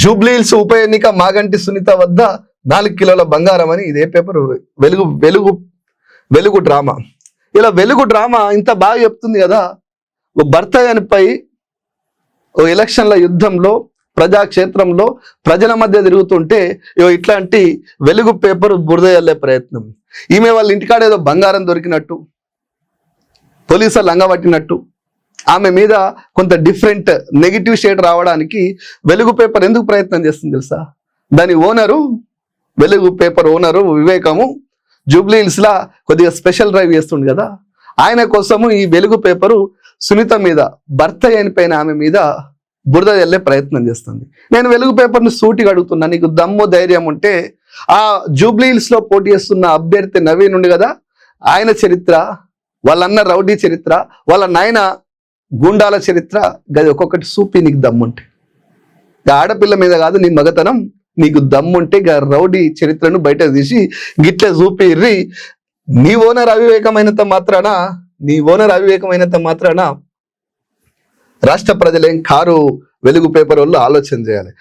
జూబ్లీహిల్స్ ఉప ఎన్నిక మాగంటి సునీత వద్ద నాలుగు కిలోల బంగారం అని ఇదే పేపర్. వెలుగు వెలుగు వెలుగు డ్రామా. ఇలా వెలుగు డ్రామా ఇంత బాగా చెప్తుంది కదా. ఓ భర్త అనిపై ఓ ఎలక్షన్ల యుద్ధంలో ప్రజాక్షేత్రంలో ప్రజల మధ్య తిరుగుతుంటే ఇగో ఇట్లాంటి వెలుగు పేపర్ బురద ప్రయత్నం. ఈమె వాళ్ళ ఇంటికాడ ఏదో బంగారం దొరికినట్టు పోలీసులు లంగబట్టినట్టు ఆమె మీద కొంత డిఫరెంట్ నెగిటివ్ షేడ్ రావడానికి వెలుగు పేపర్ ఎందుకు ప్రయత్నం చేస్తుంది తెలుసా? దాని ఓనరు వెలుగు పేపర్ ఓనరు వివేకము జూబ్లీహిల్స్లా కొద్దిగా స్పెషల్ డ్రైవ్ చేస్తుండు కదా? ఆయన కోసము ఈ వెలుగు పేపరు సునీత మీద భర్త అయిన ఆమె మీద బురద చల్లే ప్రయత్నం చేస్తుంది. నేను వెలుగు పేపర్ను సూటిగా అడుగుతున్నా నీకు దమ్ము ధైర్యం ఉంటే ఆ జూబ్లీహిల్స్లో పోటీ చేస్తున్న అభ్యర్థి నవీన్ ఉండి కదా? ఆయన చరిత్ర వాళ్ళన్న రౌడీ చరిత్ర వాళ్ళ నాయన గుండాల చరిత్ర గది ఒక్కొక్కటి సూపి నీకు దమ్ముంటే. ఆడపిల్ల మీద కాదు నీ మగతనం నీకు దమ్ముంటే గా రౌడీ చరిత్రను బయట తీసి గిట్ల చూపిర్రి నీ ఓనర్ అవివేకమైనంత మాత్రాన నీ ఓనర్ అవివేకమైనంత మాత్రాన రాష్ట్ర ప్రజలేం కారు వెలుగు పేపర్ వాళ్ళు ఆలోచన చేయాలి.